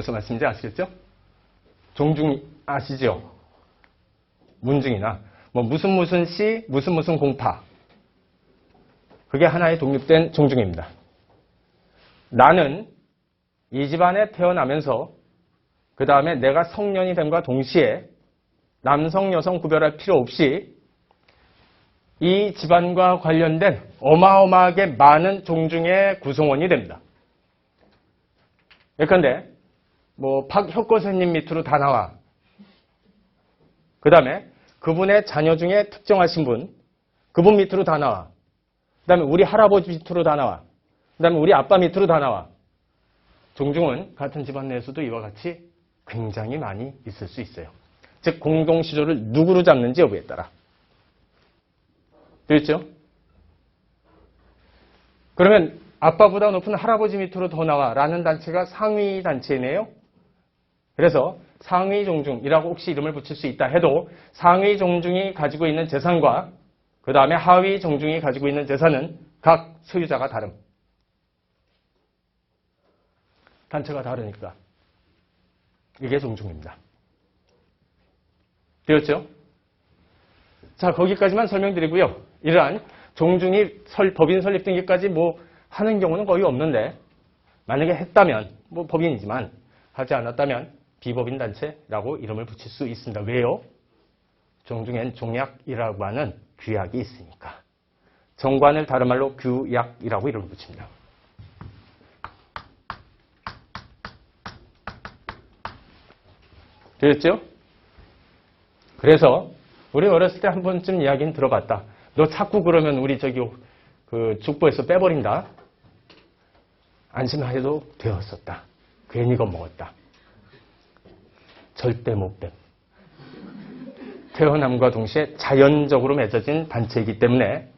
무슨 말씀인지 아시겠죠? 종중 아시죠? 문중이나 뭐 무슨 무슨 시, 무슨 무슨 공파. 그게 하나의 독립된 종중입니다. 나는 이 집안에 태어나면서 그 다음에 내가 성년이 됨과 동시에 남성, 여성 구별할 필요 없이 이 집안과 관련된 어마어마하게 많은 종중의 구성원이 됩니다. 예컨대 뭐 박혁거세님 밑으로 다 나와. 그 다음에 그분의 자녀 중에 특정하신 분, 그분 밑으로 다 나와. 그 다음에 우리 할아버지 밑으로 다 나와. 그 다음에 우리 아빠 밑으로 다 나와. 종중은 같은 집안 내에서도 이와 같이 굉장히 많이 있을 수 있어요. 즉 공동 시조를 누구로 잡는지 여부에 따라. 됐죠? 그러면 아빠보다 높은 할아버지 밑으로 더 나와 라는 단체가 상위 단체네요. 그래서 상위 종중이라고 혹시 이름을 붙일 수 있다 해도 상위 종중이 가지고 있는 재산과 그 다음에 하위 종중이 가지고 있는 재산은 각 소유자가 다름. 단체가 다르니까. 이게 종중입니다. 되었죠? 자, 거기까지만 설명드리고요. 이러한 종중이 설, 법인 설립 등기까지 뭐 하는 경우는 거의 없는데 만약에 했다면 뭐 법인이지만 하지 않았다면 비법인 단체라고 이름을 붙일 수 있습니다. 왜요? 종중엔 종약이라고 하는 규약이 있으니까. 정관을 다른 말로 규약이라고 이름을 붙입니다. 되었죠? 그래서 우리 어렸을 때 한 번쯤 이야기는 들어봤다. 너 자꾸 그러면 우리 저기 그 죽보에서 빼버린다. 안심해도 되었었다. 괜히 겁먹었다. 절대 못 됨. 태어남과 동시에 자연적으로 맺어진 단체이기 때문에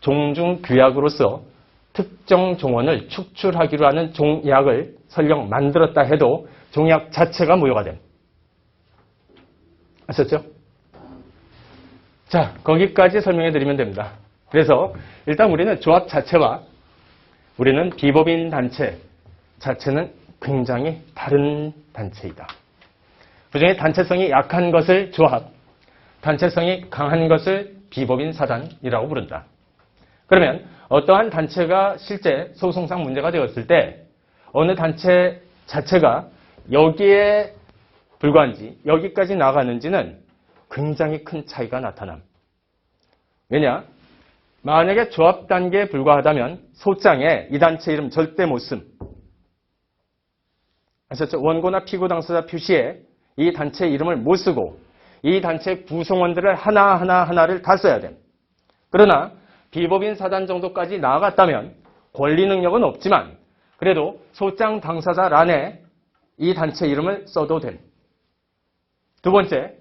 종중 규약으로서 특정 종원을 축출하기로 하는 종약을 설령 만들었다 해도 종약 자체가 무효가 됨. 아셨죠? 자, 거기까지 설명해 드리면 됩니다. 그래서 일단 우리는 조합 자체와 우리는 비법인 단체 자체는 굉장히 다른 단체이다. 그 중에 단체성이 약한 것을 조합, 단체성이 강한 것을 비법인 사단이라고 부른다. 그러면 어떠한 단체가 실제 소송상 문제가 되었을 때 어느 단체 자체가 여기에 불과한지 여기까지 나가는지는 굉장히 큰 차이가 나타남. 왜냐? 만약에 조합 단계에 불과하다면 소장에 이 단체 이름 절대 못 씀. 아셨죠? 원고나 피고 당사자 표시에 이 단체 이름을 못 쓰고 이 단체 구성원들을 하나하나 하나를 다 써야 돼. 그러나 비법인 사단 정도까지 나아갔다면 권리 능력은 없지만 그래도 소장 당사자 란에 이 단체 이름을 써도 됨. 두 번째,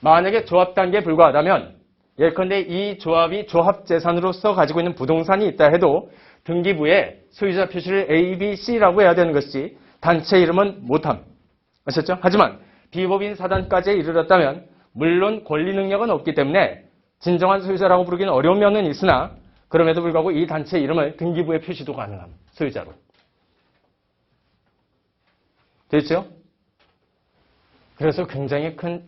만약에 조합 단계에 불과하다면 예컨대 이 조합이 조합 재산으로서 가지고 있는 부동산이 있다 해도 등기부에 소유자 표시를 A, B, C라고 해야 되는 것이 단체 이름은 못함. 아셨죠? 하지만 비법인 사단까지 이르렀다면 물론 권리 능력은 없기 때문에 진정한 소유자라고 부르기는 어려운 면은 있으나 그럼에도 불구하고 이 단체 이름을 등기부에 표시도 가능함. 소유자로. 됐죠? 그래서 굉장히 큰